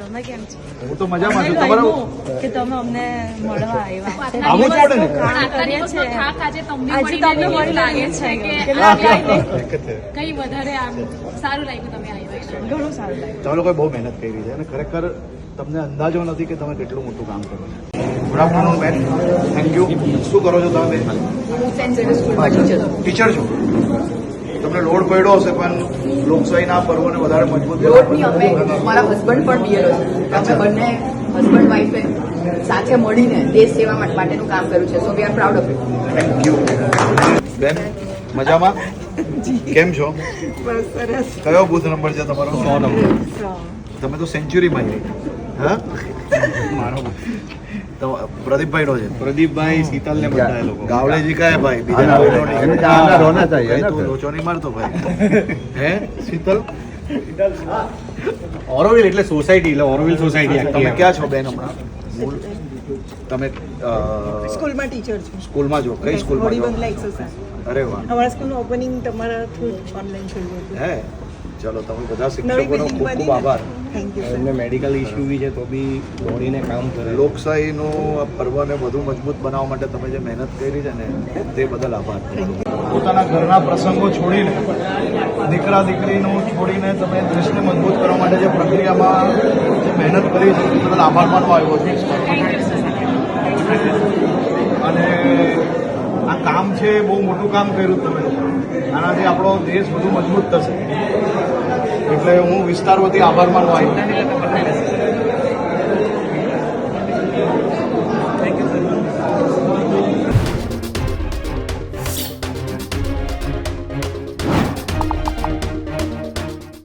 તમે કેમ છો? હું તો મજામાં છું. તમારો કે તમે અમને મળવા આવ્યા. આવું જ પડે ને? કામ આટલા કરીએ દિવસનો છીએ. થાક આજે તમને આજે તમને એવું લાગે છે કે કેટલા આજે વાગે? કઈ વધારે આમ સારું લાગ્યું તમે આવ્યા ઘણું સારું લાગ્યું. તમે લોકોએ બહુ મહેનત કરી છે અને ખરેખર તમને અંદાજો નથી કે તમે કેટલું મોટું કામ કરો છો. ગુડ આફ્ટરનૂન બેન થેન્ક યુ શું કરો છો તમે? બેન હું સેન્ટ ઝેવિયર સ્કૂલમાં ટીચર છું. ટીચર છો? તમને લોડ પડ્યો હશે પણ લોકશાહીના પર્વોને વધારે મજબૂત લોટની અમે મારા હસબન્ડ પણ બીએલઓ છે. અમે બંને હસબન્ડ વાઈફે સાથે મળીને દેશ સેવા માટેનું કામ કર્યું છે. So we are proud of it thank you બેન મજામાં? કેમ છો? કયો બુથ નંબર છે તમારો? સો નંબર. તમે તો સેન્ચુરીમાં આવી હા? મારો તો પ્રદીપભાઈ નો છે. પ્રદીપભાઈ શીતલ ને બધા એ ગાવડેજી કાય ભાઈ? નો નહીં. ચાના મારતો ભાઈ. ઓરોવિલ એટલે સોસાયટી એટલે ઓરોવિલ સોસાયટી તમે ક્યાં છો બેન હમણાં? તમે સ્કૂલમાં ટીચર સ્કૂલમાં જો કઈ અરે વાહ. ઓપનિંગ તમારા હે? ચલો તમે બધા આભાર. થેન્ક યુ એમને મેડિકલ ઇશ્યુ બી છે તો બી દોડીને કામ કરે. લોકશાહીનું આ પર્વને વધુ મજબૂત બનાવવા માટે તમે જે મહેનત કરી છે ને તે બદલ આભાર. પોતાના ઘરના પ્રસંગો છોડીને દીકરા દીકરીનું છોડીને તમે દેશને મજબૂત કરવા માટે જે પ્રક્રિયામાં જે મહેનત કરી છે તે બદલ આભાર માનવા આવ્યો છે. અને આ કામ છે એ બહુ મોટું કામ કર્યું તમે. આનાથી આપણો દેશ વધુ મજબૂત થશે. એટલે હું વિસ્તાર વતી આભાર માનવા આવ્યો.